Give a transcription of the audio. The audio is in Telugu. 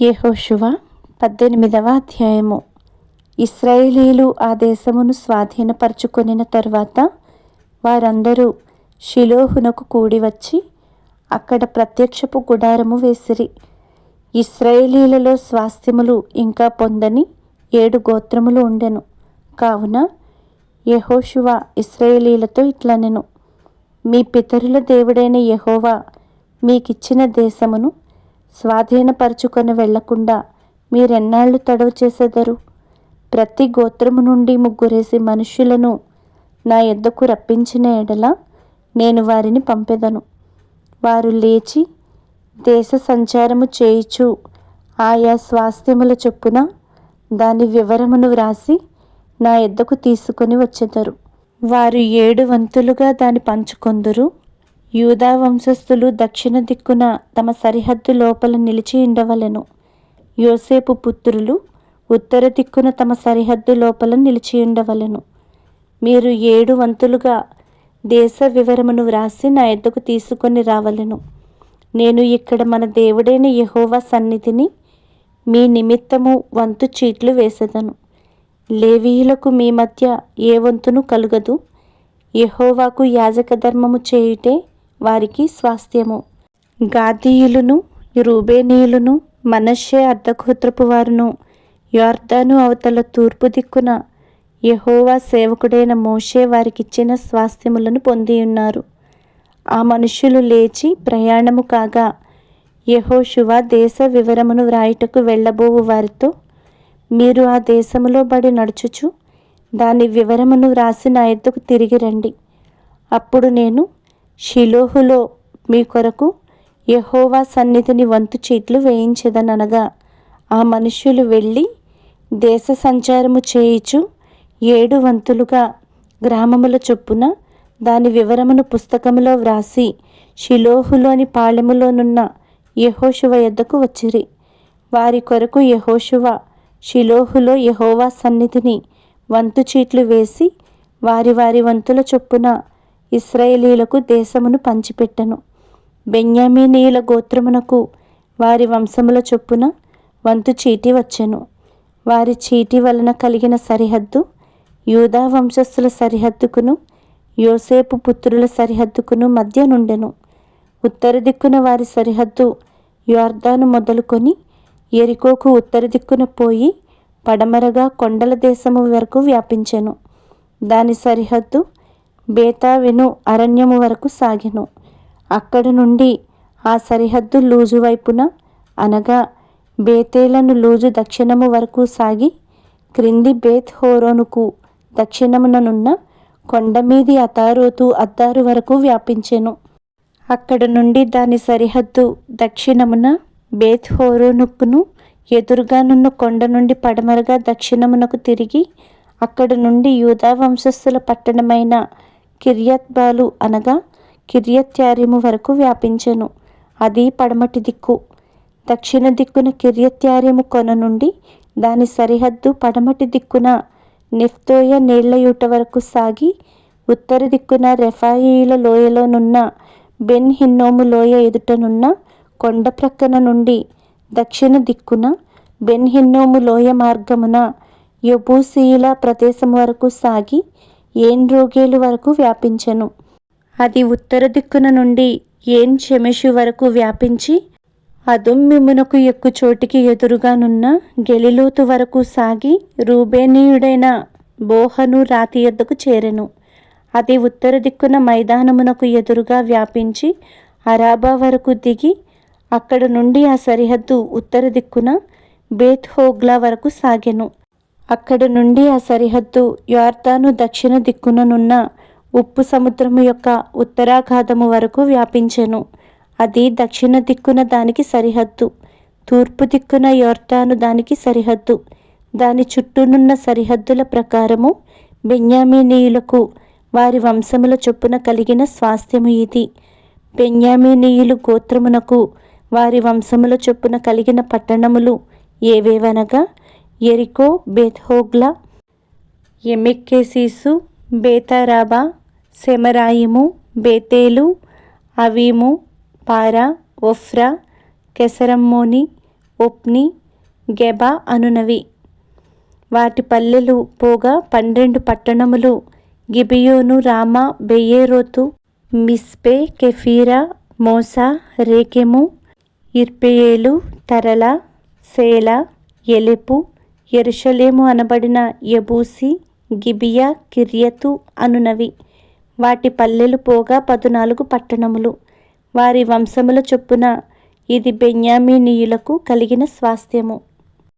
యెహోషువ పద్దెనిమిదవ అధ్యాయము. ఇస్రాయేలీలు ఆ దేశమును స్వాధీనపరచుకొనిన తరువాత వారందరూ షిలోహునకు కూడి వచ్చి అక్కడ ప్రత్యక్షపు గుడారము వేసిరి. ఇస్రాయేలీలలో స్వాస్థ్యములు ఇంకా పొందని ఏడు గోత్రములు ఉండెను. కావున యహోశువ ఇస్రాయేలీలతో ఇట్లనెను మీ పితరుల దేవుడైన యహోవా మీకిచ్చిన దేశమును స్వాధీనపరచుకొని వెళ్ళకుండా మీరెన్నాళ్ళు తడవు చేసేదరు? ప్రతి గోత్రము నుండి ముగ్గురేసి మనుష్యులను నా ఎద్దకు రప్పించిన ఎడల నేను వారిని పంపెదను. వారు లేచి దేశ సంచారము చేయుచు ఆయా స్వాస్థ్యముల చొప్పున దాని వివరమును వ్రాసి నా ఎద్దకు తీసుకొని వచ్చెదరు. వారు ఏడు వంతులుగా దాన్ని పంచుకొందురు. యూదా వంశస్థులు దక్షిణ దిక్కున తమ సరిహద్దు లోపల నిలిచి ఉండవలెను. యోసేపు పుత్రులు ఉత్తర దిక్కున తమ సరిహద్దు లోపల నిలిచి ఉండవలెను. మీరు ఏడు వంతులుగా దేశ వివరమును వ్రాసి నా ఎద్దకు తీసుకొని రావలెను. నేను ఇక్కడ మన దేవుడైన యహోవా సన్నిధిని మీ నిమిత్తము వంతు చీట్లు వేసేదను. లేవీయులకు మీ మధ్య ఏ వంతును కలుగదు. యహోవాకు యాజక ధర్మము చేయుటే వారికి స్వాస్థ్యము. గాదీయులను రూబేనీయులను మనషే అర్ధగోత్రపు వారును యోర్ధాను అవతల తూర్పు దిక్కున యహోవా సేవకుడైన మోషే వారికిచ్చిన స్వాస్థ్యములను పొంది ఉన్నారు ఆ మనుషులు లేచి ప్రయాణము కాగా యహోశువ దేశ వివరమును వ్రాయుటకు వెళ్ళబోవు వారితో మీరు ఆ దేశములో బడి నడుచుచు దాని వివరమును వ్రాసి నా ఎద్దుకు తిరిగి రండి. అప్పుడు నేను షిలోహులో మీ కొరకు యహోవా సన్నిధిని వంతు చీట్లు వేయించదనగా ఆ మనుష్యులు వెళ్ళి దేశ సంచారము చేయుచు ఏడు వంతులుగా గ్రామముల చొప్పున దాని వివరమును పుస్తకములో వ్రాసి షిలోహులోని పాళెములోనున్న యహోశువ యొద్దకు వచ్చిరి. వారి కొరకు యహోశువ షిలోహులో యహోవా సన్నిధిని వంతు చీట్లు వేసి వారి వారి వంతుల చొప్పున ఇస్రాయేలీలకు దేశమును పంచిపెట్టెను. బెన్యామీనీయుల గోత్రమునకు వారి వంశముల చొప్పున వంతు చీటి వచ్చెను. వారి చీటి వలన కలిగిన సరిహద్దు యూదా వంశస్థుల సరిహద్దుకును యోసేపు పుత్రుల సరిహద్దుకును మధ్య నుండెను. ఉత్తర దిక్కున వారి సరిహద్దు యోర్దాను మొదలుకొని ఎరికోకు ఉత్తర దిక్కున పోయి పడమరగా కొండల దేశము వరకు వ్యాపించెను. దాని సరిహద్దు బేతావెను అరణ్యము వరకు సాగెను. అక్కడ నుండి ఆ సరిహద్దు లూజు వైపున అనగా బేతేలను లూజు దక్షిణము వరకు సాగి క్రింది బేత్ హోరోనుకు దక్షిణముననున్న కొండమీది అతారోతు అద్దారు వరకు వ్యాపించెను. అక్కడ నుండి దాని సరిహద్దు దక్షిణమున బేత్ హోరోనుకును ఎదురుగానున్న కొండ నుండి పడమరగా దక్షిణమునకు తిరిగి అక్కడ నుండి యూదా వంశస్థుల పట్టణమైన కిర్యత్బాలు అనగా కిర్యత్యారిము వరకు వ్యాపించెను. అది పడమటి దిక్కు. దక్షిణ దిక్కున కిర్యత్యారిము కొన నుండి దాని సరిహద్దు పడమటి దిక్కున నెఫ్తోయ నీళ్ళయూట వరకు సాగి ఉత్తర దిక్కున రెఫాయిల లోయలోనున్న బెన్ హిన్నోము లోయ ఎదుటనున్న కొండ ప్రక్కన నుండి దక్షిణ దిక్కున బెన్ హిన్నోము లోయ మార్గమున యబూసీయుల ప్రదేశం వరకు సాగి ఏన్ రోగేలు వరకు వ్యాపించెను? అది ఉత్తర దిక్కున నుండి ఏన్ చెమెషు వరకు వ్యాపించి అదుమ్మిమునకు ఎక్కు చోటికి ఎదురుగానున్న గెలిలోతు వరకు సాగి రూబేనీయుడైన బోహను రాతి యొద్దకు చేరెను. అది ఉత్తర దిక్కున మైదానమునకు ఎదురుగా వ్యాపించి అరాబా వరకు దిగి అక్కడ నుండి ఆ సరిహద్దు ఉత్తర దిక్కున బేత్ హోగ్లా వరకు సాగెను. అక్కడ నుండి ఆ సరిహద్దు యార్దాను దక్షిణ దిక్కుననున్న ఉప్పు సముద్రము యొక్క ఉత్తరాఘాతము వరకు వ్యాపించెను. అది దక్షిణ దిక్కున దానికి సరిహద్దు తూర్పు దిక్కున యోర్టాను దానికి సరిహద్దు. దాని చుట్టూనున్న సరిహద్దుల ప్రకారము బెన్యామీనీయులకు వారి వంశముల చొప్పున కలిగిన స్వాస్థ్యము ఇది. బెన్యామీనీయులు గోత్రమునకు వారి వంశముల చొప్పున కలిగిన పట్టణములు ఏవేవనగా ఎరికో బేత్హోగ్లా ఎమెక్కెసీసు బేతారాబా సెమరాయిము బేతేలు అవీము పారా ఒఫ్రా కెసరమ్మోని ఒప్ని గెబా అనునవి. వాటి పల్లెలు పోగా పన్నెండు పట్టణములు గిబియోను రామా బెయేరోతు మిస్పే కెఫీరా మోసా రేకెము ఇర్పేయేలు తరల సేల ఎలెపు ఎరుషలేము అనబడిన యబూసి గిబియా కిర్యతు అనునవి. వాటి పల్లెలు పోగా పదునాలుగు పట్టణములు. వారి వంశముల చొప్పున ఇది బెన్యామీనీయులకు కలిగిన స్వాస్థ్యము.